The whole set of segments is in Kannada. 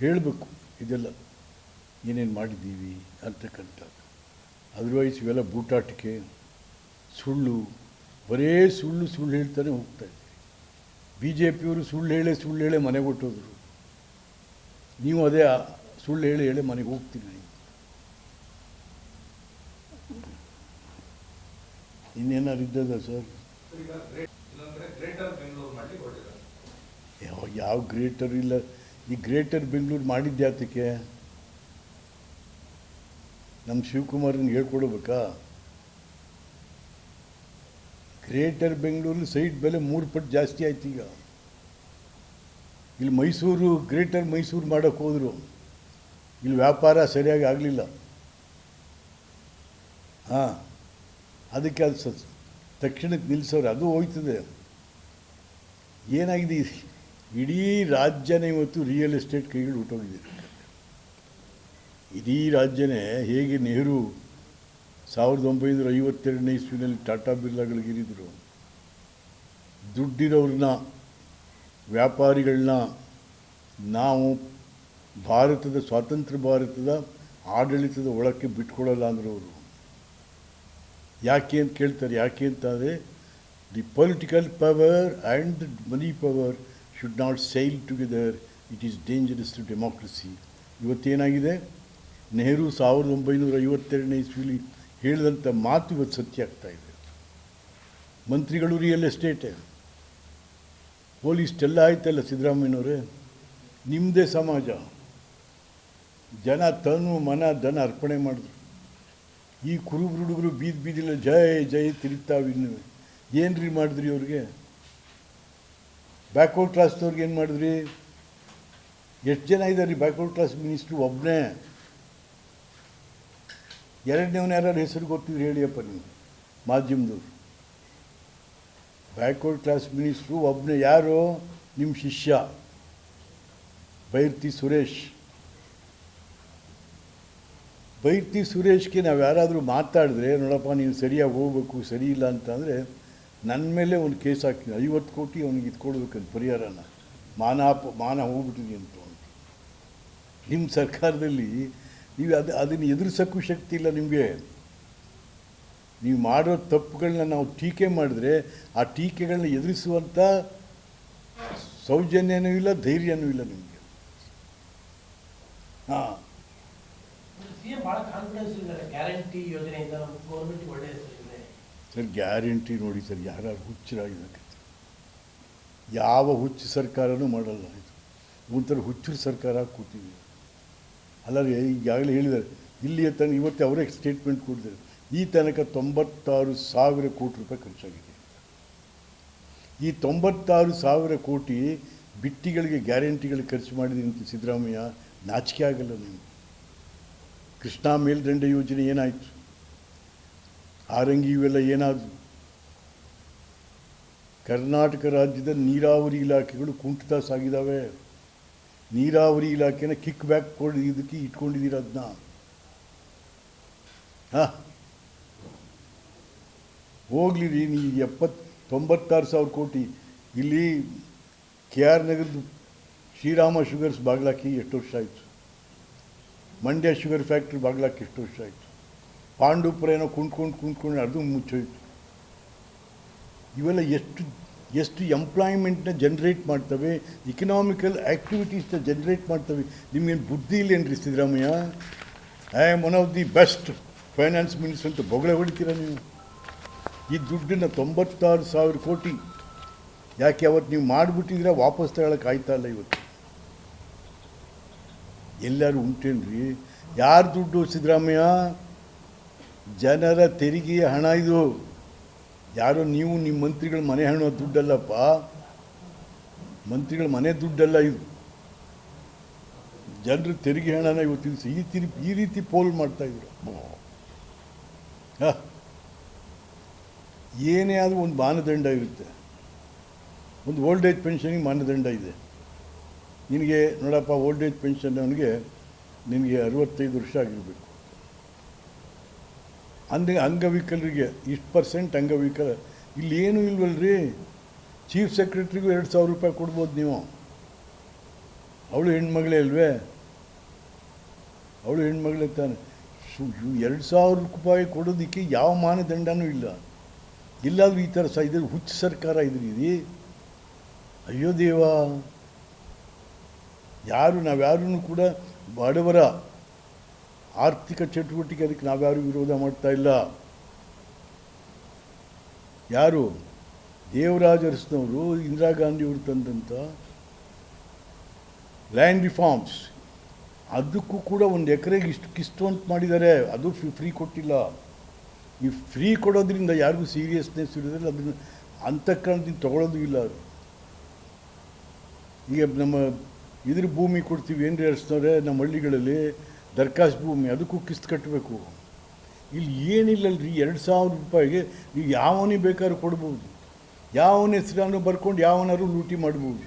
ಹೇಳಬೇಕು ಇದೆಲ್ಲ ಏನೇನು ಮಾಡಿದ್ದೀವಿ ಅಂತಕ್ಕಂಥದ್ದು ಅದರ್ವೈಸ್ ಇವೆಲ್ಲ ಬೂಟಾಟಿಕೆ ಸುಳ್ಳು ಬರೇ ಸುಳ್ಳು ಸುಳ್ಳು ಹೇಳ್ತಾನೆ ಹೋಗ್ತಾ ಇದ್ದೀವಿ. ಬಿ ಜೆ ಪಿಯವರು ಸುಳ್ಳು ಹೇಳೇ ಸುಳ್ಳು ಹೇಳೇ ಮನೆಗೆ ಹೊಟ್ಟೋದ್ರು ನೀವು ಅದೇ ಸುಳ್ಳು ಹೇಳಿ ಹೇಳಿ ಮನೆಗೆ ಹೋಗ್ತೀನಿ ನೀವು. ಇನ್ನೇನಾರು ಇದ್ದದ ಸರ್? ಯಾವ ಗ್ರೇಟರ್ ಇಲ್ಲ. ಈ ಗ್ರೇಟರ್ ಬೆಂಗಳೂರು ಮಾಡಿದ್ದೆ ಯಾತಕ್ಕೆ ನಮ್ಮ ಶಿವಕುಮಾರನಿಗೆ ಹೇಳ್ಕೊಡ್ಬೇಕಾ? ಗ್ರೇಟರ್ ಬೆಂಗಳೂರಿನ ಸೈಟ್ ಬೆಲೆ ಮೂರು ಪಟ್ಟು ಜಾಸ್ತಿ ಆಯ್ತು ಈಗ. ಇಲ್ಲಿ ಮೈಸೂರು, ಗ್ರೇಟರ್ ಮೈಸೂರು ಮಾಡೋಕ್ಕೆ ಹೋದರು. ಇಲ್ಲಿ ವ್ಯಾಪಾರ ಸರಿಯಾಗಿ ಆಗಲಿಲ್ಲ. ಹಾಂ, ಅದಕ್ಕೆ ಅದು ತಕ್ಷಣಕ್ಕೆ ನಿಲ್ಲಿಸೋರು ಅದು ಹೋಯ್ತದೆ. ಏನಾಗಿದೆ ಇಡೀ ರಾಜ್ಯನೇ ಇವತ್ತು ರಿಯಲ್ ಎಸ್ಟೇಟ್ ಕೈಗಳು ಹುಟ್ಟೋಗಿದೆ ಇಡೀ ರಾಜ್ಯನೇ ಹೇಗೆ ನೆಹರು ಸಾವಿರದ ಒಂಬೈನೂರ ಐವತ್ತೆರಡನೇ ಇಸ್ವಿನಲ್ಲಿ ಟಾಟಾ ಬಿರ್ಲಾಗಳಿಗಿರಿದ್ರು ದುಡ್ಡಿರೋರನ್ನ ವ್ಯಾಪಾರಿಗಳನ್ನ ನಾವು ಭಾರತದ ಸ್ವಾತಂತ್ರ್ಯ ಭಾರತದ ಆಡಳಿತದ ಒಳಕ್ಕೆ ಬಿಟ್ಕೊಡಲ್ಲ ಅಂದರು ಅವರು. ಯಾಕೆ ಅಂತ ಕೇಳ್ತಾರೆ, ಯಾಕೆ ಅಂತಂದರೆ the political power and money power should not sail together it is dangerous to democracy ಇವತ್ತೇನಾಗಿದೆ? Nehru ಸಾವಿರದ ಒಂಬೈನೂರ ಐವತ್ತೆರಡನೇ ಇಸ್ವಿಲಿ ಹೇಳಿದಂಥ ಮಾತು ಇವತ್ತು ಸತ್ಯ ಆಗ್ತಾ ಇದೆ. ಮಂತ್ರಿಗಳು ರಿಯಲ್ ಎಸ್ಟೇಟೇ ಪೊಲೀಸ್ಟೆಲ್ಲ ಆಯ್ತಲ್ಲ ಸಿದ್ದರಾಮಯ್ಯನವರೇ? ನಿಮ್ಮದೇ ಸಮಾಜ. ಜನ ತನು ಮನ ಧನ ಅರ್ಪಣೆ ಮಾಡಿದ್ರು. ಈ ಕುರುಬರು ಹುಡುಗರು ಬೀದಿ ಬೀದಿಲ್ಲ, ಜೈ ಜಯ ತಿರುಗ್ತಾವೆ ಇನ್ನು. ಏನ್ರಿ ಮಾಡಿದ್ರಿ ಅವ್ರಿಗೆ? ಬ್ಯಾಕ್ವರ್ಡ್ ಕ್ಲಾಸ್ನವ್ರಿಗೆ ಏನು ಮಾಡಿದ್ರಿ? ಎಷ್ಟು ಜನ ಇದ್ದಾರೆ ರೀ ಬ್ಯಾಕ್ವರ್ಡ್ ಕ್ಲಾಸ್ ಮಿನಿಸ್ಟ್ರು ಒಬ್ಬನೇ ಎರಡನೇವನ ಯಾರು ಹೆಸರು ಗೊತ್ತಿದ್ರು ಹೇಳಿಯಪ್ಪ ನೀವು ಮಾಧ್ಯಮದವ್ರು. ಬ್ಯಾಕ್ವರ್ಡ್ ಕ್ಲಾಸ್ ಮಿನಿಸ್ಟ್ರು ಒಬ್ಬನೇ ಯಾರು? ನಿಮ್ಮ ಶಿಷ್ಯ, ಬೈರ್ತಿ ಸುರೇಶ್. ಬೈರ್ತಿ ಸುರೇಶ್ಗೆ ನಾವು ಯಾರಾದರೂ ಮಾತಾಡಿದ್ರೆ, ನೋಡಪ್ಪ ನೀನು ಸರಿಯಾಗಿ ಹೋಗ್ಬೇಕು, ಸರಿ ಇಲ್ಲ ಅಂತಂದರೆ ನನ್ನ ಮೇಲೆ ಒಂದು ಕೇಸ್ ಹಾಕ್ತೀನಿ. ಐವತ್ತು ಕೋಟಿ ಅವನಿಗೆ ಇದು ಕೊಡಬೇಕಂತ ಪರಿಹಾರನ. ಮಾನ ಅಪ- ಮಾನ ಹೋಗ್ಬಿಟ್ಟಿದೆ ಅಂತ. ನಿಮ್ಮ ಸರ್ಕಾರದಲ್ಲಿ ನೀವು ಅದು, ಅದನ್ನು ಎದುರಿಸೋಕ್ಕೂ ಶಕ್ತಿ ಇಲ್ಲ ನಿಮಗೆ. ನೀವು ಮಾಡೋ ತಪ್ಪುಗಳನ್ನ ನಾವು ಟೀಕೆ ಮಾಡಿದ್ರೆ ಆ ಟೀಕೆಗಳನ್ನ ಎದುರಿಸುವಂಥ ಸೌಜನ್ಯನೂ ಇಲ್ಲ, ಧೈರ್ಯನೂ ಇಲ್ಲ ನಿಮಗೆ. ಹಾಂ. ಸರ್, ಗ್ಯಾರಂಟಿ ನೋಡಿ ಸರ್ ಯಾರು ಹುಚ್ಚರಾಗಿದ್ದಕ್ಕೆ ಯಾವ ಹುಚ್ಚು ಸರ್ಕಾರನೂ ಮಾಡಲ್ಲ ಇದು. ಒಂಥರ ಹುಚ್ಚರ ಸರ್ಕಾರ ಕೂತಿದೆ. ಅಲ್ಲ ಈಗಾಗಲೇ ಹೇಳಿದ್ದಾರೆ, ಇಲ್ಲಿಯ ತನಕ ಇವತ್ತೇ ಅವರೇ ಸ್ಟೇಟ್ಮೆಂಟ್ ಕೊಟ್ಟಿದ್ದಾರೆ ಈ ತನಕ ತೊಂಬತ್ತಾರು ಸಾವಿರ ಕೋಟಿ ರೂಪಾಯಿ ಖರ್ಚಾಗಿದೆ. ಈ ತೊಂಬತ್ತಾರು ಸಾವಿರ ಕೋಟಿ ಬಿಟ್ಟಿಗಳಿಗೆ ಗ್ಯಾರಂಟಿಗಳು ಖರ್ಚು ಮಾಡಿದೆ ಅಂತ ಸಿದ್ದರಾಮಯ್ಯ ನಾಚಿಕೆ ಆಗಲ್ಲ ನೀವು ಕೃಷ್ಣಾ ಮೇಲ್ದಂಡೆ ಯೋಜನೆ ಏನಾಯಿತು? ಆರಂಗಿ ಇವೆಲ್ಲ ಏನಾದರೂ. ಕರ್ನಾಟಕ ರಾಜ್ಯದ ನೀರಾವರಿ ಇಲಾಖೆಗಳು ಕುಂಠಿತ ಸಾಗಿದ್ದಾವೆ ನೀರಾವರಿ ಇಲಾಖೆನ ಕಿಕ್ ಬ್ಯಾಕ್ ಕೊಡಿ, ಇದಕ್ಕೆ ಇಟ್ಕೊಂಡಿದ್ದೀರ ಅದನ್ನ ಹಾಂ. ಹೋಗ್ಲಿ ರೀ ನೀವು ಎಪ್ಪತ್ತು ತೊಂಬತ್ತಾರು ಸಾವಿರ ಕೋಟಿ. ಇಲ್ಲಿ ಕೆ ಆರ್ ನಗರದ ಶ್ರೀರಾಮ ಶುಗರ್ಸ್ ಬಾಗ್ಲಾಕಿ ಎಷ್ಟು ವರ್ಷ ಆಯಿತು? ಮಂಡ್ಯ ಶುಗರ್ ಫ್ಯಾಕ್ಟ್ರಿ ಬಾಗ್ಲಾಕಿ ಎಷ್ಟು ವರ್ಷ ಆಯಿತು? ಪಾಂಡುಪುರ ಏನೋ ಕುಂಟ್ಕೊಂಡು ಕುಂಡ್ಕೊಂಡು ಅದು ಮುಚ್ಚೋಯ್ತು. ಇವೆಲ್ಲ ಎಷ್ಟು ಎಷ್ಟು ಎಂಪ್ಲಾಯ್ಮೆಂಟ್ನ ಜನ್ರೇಟ್ ಮಾಡ್ತವೆ ಇಕನಾಮಿಕಲ್ ಆ್ಯಕ್ಟಿವಿಟೀಸ್ನ ಜನ್ರೇಟ್ ಮಾಡ್ತವೆ. ನಿಮಗೇನು ಬುದ್ಧಿ ಇಲ್ಲೇನ್ರಿ Siddaramaiah? I am one of the best finance minister ಅಂತ ಬೊಗಳೆ ಹೊಡಿತೀರ ನೀವು? ಈ ದುಡ್ಡನ್ನು ತೊಂಬತ್ತಾರು ಸಾವಿರ ಕೋಟಿ ಯಾಕೆ ಅವತ್ತು ನೀವು ಮಾಡಿಬಿಟ್ಟಿದ್ರೆ ವಾಪಸ್ ತಗೊಳಕ್ಕೆ ಆಯ್ತಾ ಇಲ್ಲ ಇವತ್ತು? ಎಲ್ಲರೂ ಉಂಟೇನ್ರಿ? ಯಾರು ದುಡ್ಡು ಸಿದ್ದರಾಮಯ್ಯ? ಜನರ ತೆರಿಗೆಯ ಹಣ ಇದು. ಯಾರೋ ನೀವು ನಿಮ್ಮ ಮಂತ್ರಿಗಳ ಮನೆ ಹಣ ದುಡ್ಡಲ್ಲಪ್ಪ. ಮಂತ್ರಿಗಳ ಮನೆ ದುಡ್ಡಲ್ಲ ಇದು. ಜನರ ತೆರಿಗೆ ಹಣನ ಇವತ್ತು ಈ ತಿರು, ಈ ರೀತಿ ಪೋಲ್ ಮಾಡ್ತಾ ಇದ್ರು. ಏನೇ ಆದರೂ ಒಂದು ಮಾನದಂಡ ಇರುತ್ತೆ. ಒಂದು ಓಲ್ಡ್ ಏಜ್ ಪೆನ್ಷನಿಗೆ ಮಾನದಂಡ ಇದೆ. ನಿನಗೆ ನೋಡಪ್ಪ ಓಲ್ಡ್ ಏಜ್ ಪೆನ್ಷನ್ ಅವನಿಗೆ ನಿನಗೆ ಅರವತ್ತೈದು ವರ್ಷ ಆಗಿರಬೇಕು. ಅಂದ ಅಂಗವಿಕಲರಿಗೆ ಇಷ್ಟು ಪರ್ಸೆಂಟ್ ಅಂಗವಿಕಲ. ಇಲ್ಲಿ ಏನೂ ರೀ ಚೀಫ್ ಸೆಕ್ರೆಟ್ರಿಗೂ ಎರಡು ಸಾವಿರ ರೂಪಾಯಿ ಕೊಡ್ಬೋದು ನೀವು. ಅವಳು ಹೆಣ್ಮಗಳೇ ಅಲ್ವೇ? ಅವಳು ಹೆಣ್ಮಗಳೇ ತಾನೆ. ಸು ಎರಡು ಸಾವಿರ ರೂಪಾಯಿ ಕೊಡೋದಕ್ಕೆ ಯಾವ ಮಾನದಂಡನೂ ಇಲ್ಲ. ಇಲ್ಲಾದ್ರೂ ಈ ಥರ ಸಹ ಇದ್ರೆ ಹುಚ್ಚು ಸರ್ಕಾರ ಇದ್ರಿ ಇದು ಅಯ್ಯೋ ದೇವ. ಯಾರು ನಾವ್ಯಾರೂ ಕೂಡ ಬಡವರ ಆರ್ಥಿಕ ಚಟುವಟಿಕೆ ಅದಕ್ಕೆ ನಾವ್ಯಾರು ವಿರೋಧ ಮಾಡ್ತಾ ಇಲ್ಲ. ಯಾರು? ದೇವರಾಜ ಅರಸ್ನವರು ಇಂದಿರಾ ಗಾಂಧಿಯವರು ತಂದಂಥ ಲ್ಯಾಂಡ್ ರಿಫಾರ್ಮ್ಸ್ ಅದಕ್ಕೂ ಕೂಡ ಒಂದು ಎಕರೆಗೆ ಇಷ್ಟು ಕಿಸ್ತು ಅಂತ ಮಾಡಿದ್ದಾರೆ. ಅದು ಫ್ರೀ ಕೊಟ್ಟಿಲ್ಲ. ಈ ಫ್ರೀ ಕೊಡೋದ್ರಿಂದ ಯಾರಿಗೂ ಸೀರಿಯಸ್ನೆಸ್ ಇರೋದಿಲ್ಲ. ಅದನ್ನು ಅಂತಃಕರಣದಿಂದ ತಗೊಳ್ಳೋದು ಇಲ್ಲ ಅವರು ಈಗ ನಮ್ಮ ಇದ್ರ ಭೂಮಿ ಕೊಡ್ತೀವಿ ಏನು ಅರ್ಸ್ನವ್ರೆ? ನಮ್ಮ ಹಳ್ಳಿಗಳಲ್ಲಿ ದರ್ಖಾಸ್ತ್ ಭೂಮಿ, ಅದಕ್ಕೂ ಕಿಸ್ತು ಕಟ್ಟಬೇಕು ಇಲ್ಲಿ ಏನಿಲ್ಲಲ್ರಿ, ಎರಡು ಸಾವಿರ ರೂಪಾಯಿಗೆ ನೀವು ಯಾವನೇ ಬೇಕಾದ್ರೂ ಕೊಡ್ಬೋದು. ಯಾವನ ಹೆಸರನ್ನು ಬರ್ಕೊಂಡು ಯಾವನಾರು ಲೂಟಿ ಮಾಡ್ಬೋದು.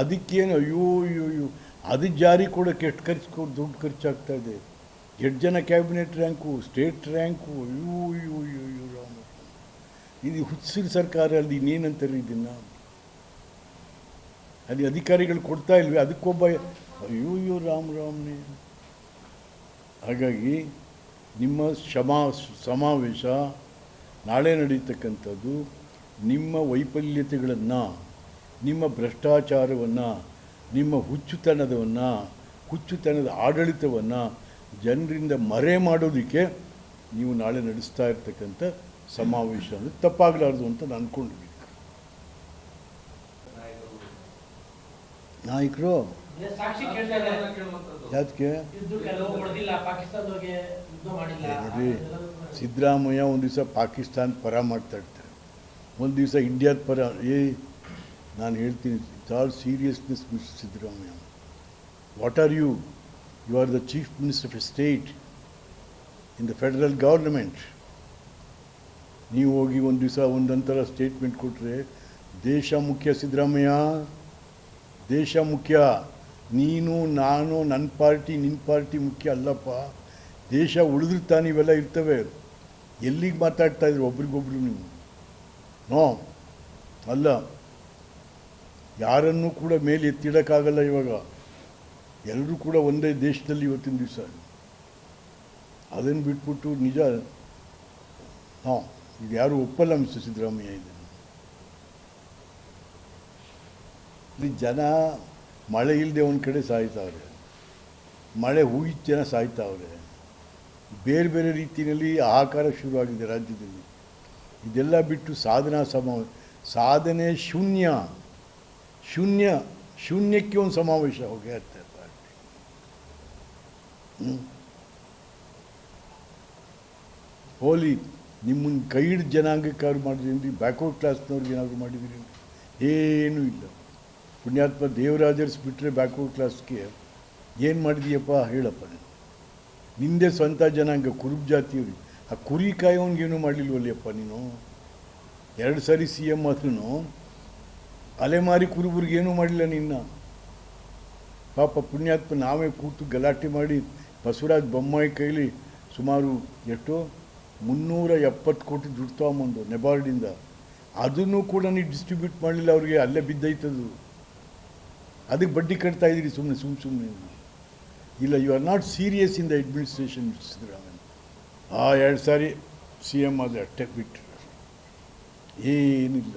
ಅದಕ್ಕೇನು, ಅಯ್ಯೋ ಅಯ್ಯೋ ಅಯ್ಯೋ, ಅದು ಜಾರಿ ಕೊಡೋಕ್ಕೆ ಎಷ್ಟು ಖರ್ಚು ದುಡ್ಡು ಖರ್ಚಾಗ್ತಾ ಇದೆ. ಎಷ್ಟು ಜನ ಕ್ಯಾಬಿನೆಟ್ ರ್ಯಾಂಕು, ಸ್ಟೇಟ್ ರ್ಯಾಂಕು, ಅಯ್ಯೋ ಅಯ್ಯೋ ಅಯ್ಯೋ ಅಯ್ಯೋ ಇದು ಹುಚ್ಚಿನ ಸರ್ಕಾರ ಅಲ್ಲಿ ಇನ್ನೇನಂತಾರೆ ಇದನ್ನು? ಅಲ್ಲಿ ಅಧಿಕಾರಿಗಳು ಕೊಡ್ತಾ ಇಲ್ವಿ? ಅದಕ್ಕೊಬ್ಬ ಅಯ್ಯೋ ಅಯ್ಯೋ, ರಾಮ್ ರಾಮ್ನೇ ಹಾಗಾಗಿ ನಿಮ್ಮ ಶಮಾ, ಸಮಾವೇಶ ನಾಳೆ ನಡೀತಕ್ಕಂಥದ್ದು, ನಿಮ್ಮ ವೈಫಲ್ಯತೆಗಳನ್ನು, ನಿಮ್ಮ ಭ್ರಷ್ಟಾಚಾರವನ್ನು, ನಿಮ್ಮ ಹುಚ್ಚುತನದವನ್ನು, ಹುಚ್ಚುತನದ ಆಡಳಿತವನ್ನು ಜನರಿಂದ ಮರೆ ಮಾಡೋದಕ್ಕೆ ನೀವು ನಾಳೆ ನಡೆಸ್ತಾ ಇರ್ತಕ್ಕಂಥ ಸಮಾವೇಶ ಅಂದರೆ ತಪ್ಪಾಗಲಾರ್ದು ಅಂತ ನಾನು ಅಂದ್ಕೊಂಡಿದ್ದೀನಿ ನಾಯಕರು ನಾಯಕರು ಯಾಕೆ ನೋಡ್ರಿ ಸಿದ್ದರಾಮಯ್ಯ ಒಂದು ದಿವಸ ಪಾಕಿಸ್ತಾನ ಪರ ಮಾಡ್ತಾ ಇರ್ತಾರೆ. ಒಂದು ದಿವಸ ಇಂಡಿಯಾದ ಪರ ಏ ನಾನು ಹೇಳ್ತೀನಿ it's all seriousness mister Siddaramaiah. What are you you are the chief minister of a state in the federal government ನೀವು ಹೋಗಿ ಒಂದು ದಿವಸ ಒಂದಂತರ ಸ್ಟೇಟ್ಮೆಂಟ್ ಕೊಟ್ಟರೆ ದೇಶ ಮುಖ್ಯ ಸಿದ್ದರಾಮಯ್ಯ. ದೇಶ ಮುಖ್ಯ. ನೀನು, ನಾನು ನನ್ನ ಪಾರ್ಟಿ ನಿನ್ನ ಪಾರ್ಟಿ ಮುಖ್ಯ ಅಲ್ಲಪ್ಪ. ದೇಶ ಉಳಿದ್ರೆ ತಾನು ಇವೆಲ್ಲ ಇರ್ತವೆ. ಎಲ್ಲಿಗೆ ಮಾತಾಡ್ತಾ ಇದ್ರು ಒಬ್ರಿಗೊಬ್ರು ನೀವು? ನೋ. ಅಲ್ಲ. ಯಾರನ್ನೂ ಕೂಡ ಮೇಲೆ ಎತ್ತಿಡೋಕ್ಕಾಗಲ್ಲ ಇವಾಗ. ಎಲ್ಲರೂ ಕೂಡ ಒಂದೇ ದೇಶದಲ್ಲಿ ಇವತ್ತಿನ ದಿವಸ. ಅದನ್ನು ಬಿಟ್ಬಿಟ್ಟು ನಿಜ. ಹಾಂ ಇದು ಯಾರೂ ಒಪ್ಪಲ್ಲ ಮಿಸ್ಟರ್ ಸಿದ್ದರಾಮಯ್ಯ ಇದನ್ನು ಜನ ಮಳೆ ಇಲ್ಲದೆ ಒಂದು ಕಡೆ ಸಾಯ್ತಾವ್ರೆ. ಮಳೆ ಹೂಯಿದ ಜನ ಸಾಯ್ತಾವ್ರೆ. ಬೇರೆ ಬೇರೆ ರೀತಿಯಲ್ಲಿ ಆಹಾಕಾರ ಶುರುವಾಗಿದೆ ರಾಜ್ಯದಲ್ಲಿ. ಇದೆಲ್ಲ ಬಿಟ್ಟು ಸಾಧನಾ ಸಮ, ಸಾಧನೆ ಶೂನ್ಯ. ಶೂನ್ಯ, ಶೂನ್ಯಕ್ಕೆ ಒಂದು ಸಮಾವೇಶ ಹೋಗಿ ಹ್ಞೂ ಹೋಲಿ ನಿಮ್ಮನ್ನು ಕೈಡ್ ಜನಾಂಗಕ್ಕಾದ್ರು ಮಾಡಿದ್ರಿ ಬ್ಯಾಕ್ವರ್ಡ್ ಕ್ಲಾಸ್ನವ್ರಿಗೆ ಏನಾದರೂ ಮಾಡಿದ್ರಿ ಏನೂ ಇಲ್ಲ. ಪುಣ್ಯಾತ್ಮ ದೇವರಾಜರ್ಸ್ ಬಿಟ್ಟರೆ ಬ್ಯಾಕ್ವರ್ಡ್ ಕ್ಲಾಸ್ಗೆ ಏನು ಮಾಡಿದೀಯಪ್ಪ ಹೇಳಪ್ಪ ನೀನು. ನಿಂದೆ ಸ್ವಂತ ಜನಾಂಗ, ಕುರುಬ್ ಜಾತಿಯವ್ರಿ ಆ ಕುರಿ ಕಾಯೋನ್ಗೇನು ಮಾಡಲಿಲ್ವಲ್ಲಪ್ಪ ನೀನು? ಎರಡು ಸಾರಿ ಸಿ ಎಂ ಆದ್ರೂ ಅಲೆಮಾರಿ ಕುರುಬರಿಗೆ ಮಾಡಿಲ್ಲ ಮಾಡಲಿಲ್ಲ ನಿನ್ನ. ಪಾಪ ಪುಣ್ಯಾತ್ಮ ನಾವೇ ಕೂತು ಗಲಾಟೆ ಮಾಡಿ ಬಸವರಾಜ್ ಬೊಮ್ಮಾಯಿ ಕೈಲಿ ಸುಮಾರು ಎಷ್ಟು? ಮುನ್ನೂರ ಎಪ್ಪತ್ತು ಕೋಟಿ ದುಡ್ಡು ತೊಗೊಂಬಂದು ನೆಬಾರ್ಡಿಂದ ಅದನ್ನು ಕೂಡ ನೀವು ಡಿಸ್ಟ್ರಿಬ್ಯೂಟ್ ಮಾಡಲಿಲ್ಲ ಅವ್ರಿಗೆ, ಅಲ್ಲೇ ಬಿದ್ದೈತದು. ಅದಕ್ಕೆ ಬಡ್ಡಿ ಕಟ್ತಾ ಇದ್ದೀರಿ ಸುಮ್ಮನೆ ಸುಮ್ಮ ಸುಮ್ಮನೆ ಇಲ್ಲ you are not serious in the administration Siddaramaiah. ಆ ಎರಡು ಸಾರಿ ಸಿ ಎಂ ಆದ ಟೆಕ್ ಬಿಟ್ಟರು ಏನಿಲ್ಲ.